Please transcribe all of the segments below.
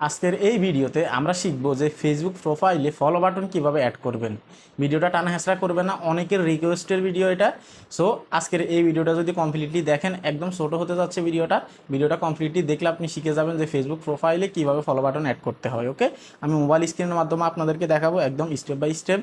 আজকের এই ভিডিওতে আমরা শিখব যে ফেসবুক প্রোফাইলে ফলো বাটন কীভাবে অ্যাড করবেন। ভিডিওটা টানা হেঁচড়া করবে না, অনেকের রিকোয়েস্টের ভিডিও এটা। সো আজকের এই ভিডিওটা যদি কমপ্লিটলি দেখেন, একদম ছোট হতে যাচ্ছে ভিডিওটা ভিডিওটা কমপ্লিটলি দেখলে আপনি শিখে যাবেন যে ফেসবুক প্রোফাইলে কীভাবে ফলো বাটন অ্যাড করতে হয় ওকে আমি মোবাইল স্ক্রিনের মাধ্যমে আপনাদেরকে দেখাবো, একদম স্টেপ বাই স্টেপ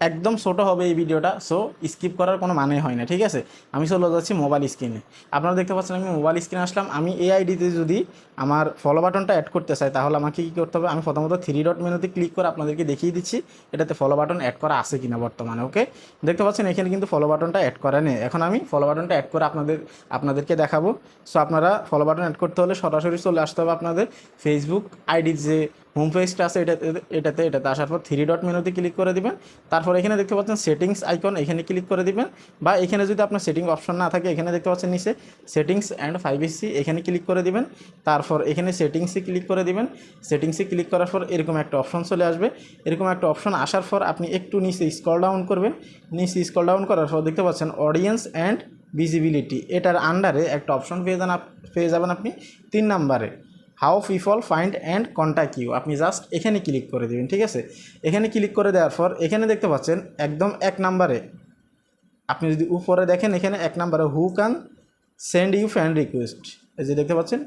একদম ছোট হবে এই ভিডিওটা সো স্কিপ করার কোনো মানে হয় না, ঠিক আছে? আমি চলে যাচ্ছি মোবাইল স্ক্রিনে আপনারা দেখতে পাচ্ছেন আমি মোবাইল স্ক্রিনে আসলাম। আমি এই আইডিতে যদি আমার ফলো বাটনটা অ্যাড করতে চাই, তাহলে আমাকে কী করতে হবে? আমি প্রথমত থ্রি ডট মেনুতে ক্লিক করে আপনাদেরকে দেখিয়ে দিচ্ছি, এটাতে ফলো বাটন অ্যাড করা আছে কিনা বর্তমানে ওকে দেখতে পাচ্ছেন এখানে কিন্তু ফলো বাটনটা অ্যাড করা নেই। এখন আমি ফলো বাটনটা অ্যাড করে আপনাদের, আপনাদেরকে দেখাবো। সো আপনারা ফলো বাটন অ্যাড করতে হলে সরাসরি চলে আসতে হবে আপনাদের ফেসবুক আইডির যে হোম পেজটা আছে এটাতে এটাতে এটাতে আসার পর থ্রি ডট মেনুতে ক্লিক করে দিবেন। তারপর এখানে দেখতে পাচ্ছেন সেটিংস আইকন এখানে ক্লিক করে দিবেন। বা এখানে যদি আপনার সেটিং অপশন না থাকে, এখানে দেখতে পাচ্ছেন নিচে সেটিংস অ্যান্ড ফাইভ এখানে ক্লিক করে দিবেন। তারপর এখানে সেটিংসে ক্লিক করে দিবেন। সেটিংসে ক্লিক করার পর এরকম একটা অপশন চলে আসবে। এরকম একটা অপশন আসার পর আপনি একটু নিচে স্কল ডাউন করবেন। নিচে স্ক্রল ডাউন করার পর দেখতে পাচ্ছেন অডিয়েন্স অ্যান্ড ভিজিবিলিটি এটার আন্ডারে একটা অপশন পেয়ে যান পেয়ে যাবেন আপনি। তিন নাম্বারে how people find and contact you. আপনি জাস্ট এখানে ক্লিক করে দেবেন, ঠিক আছে? এখানে ক্লিক করে দেওয়ার পর এখানে দেখতে পাচ্ছেন একদম এক নাম্বারে। আপনি যদি উপরে দেখেন, এখানে এক নাম্বারে who can send you fan request এই যে দেখতে পাচ্ছেন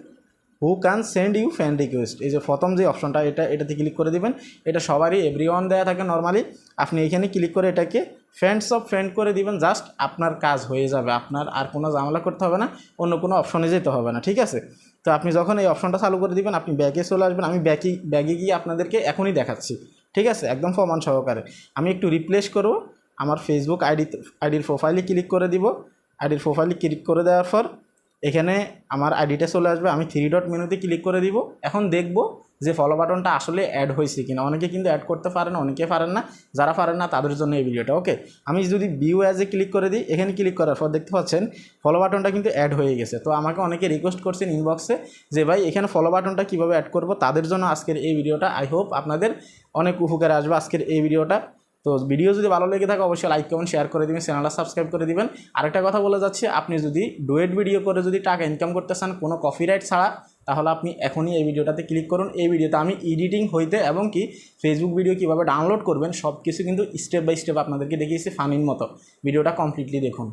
who can send you fan request এই যে প্রথম যে অপশনটা, এটা, এটাতে ক্লিক করে দিবেন। এটা সবারই এভরি ওয়ান দেওয়া থাকে নর্মালি আপনি এখানে ক্লিক করে এটাকে ফ্রেন্ডস অফ ফ্রেন্ড করে দিবেন, জাস্ট আপনার কাজ হয়ে যাবে। আপনার আর কোনো ঝামেলা করতে হবে না, অন্য কোনো অপশনে যেতে হবে না, ঠিক আছে? তো আপনি যখন এই অপশনটা চালু করে দিবেন, আপনি ব্যাগে চলে আসবেন। আমি ব্যাগে ব্যাগে গিয়ে আপনাদেরকে এখনই দেখাচ্ছি। ঠিক আছে? একদম প্রমাণ সহকারে। আমি একটু রিপ্লেস করব। আমার ফেসবুক আইডি আইডির প্রোফাইলে ক্লিক করে দিব। আইডির প্রোফাইলে ক্লিক করে দেওয়ার পর এখানে আমার আইডিটা চলে আসবে, আমি থ্রি ডট মেনুতে ক্লিক করে দিব। এখন দেখব যে ফলো বাটনটা আসলে অ্যাড হয়েছে কিনা। অনেকে কিন্তু অ্যাড করতে পারে না, অনেকে পারেন না। যারা পারেন না, তাদের জন্য এই ভিডিওটা ওকে আমি যদি ভিউ অ্যাজে ক্লিক করে দিই, এখানে ক্লিক করার পর দেখতে পাচ্ছেন ফলো বাটনটা কিন্তু অ্যাড হয়ে গেছে। তো আমাকে অনেকে রিকোয়েস্ট করছেন ইনবক্সে যে, ভাই, এখানে ফলো বাটনটা কীভাবে অ্যাড করব? তাদের জন্য আজকের এই ভিডিওটা আই হোপ আপনাদের অনেক উপকারে আসবে আজকের এই ভিডিওটা তো ভিডিও যদি ভালো লেগে থাকে, অবশ্যই লাইক কমেন্ট শেয়ার করে দিবেন চ্যানেলটা সাবস্ক্রাইব করে দেবেন। আরেকটা কথা বলে যাচ্ছে, আপনি যদি ডুয়েট ভিডিও করে যদি টাকা ইনকাম করতে চান কোনো কপিরাইট ছাড়া, তাহলে আপনি এখনই এই ভিডিওটাতে ক্লিক করুন। এই ভিডিওতে আমি এডিটিং হইতে এবং কি ফেসবুক ভিডিও কীভাবে ডাউনলোড করবেন সব কিছু কিন্তু স্টেপ বাই স্টেপ আপনাদেরকে দেখিয়েছি ফানির মতো। ভিডিওটা কমপ্লিটলি দেখুন।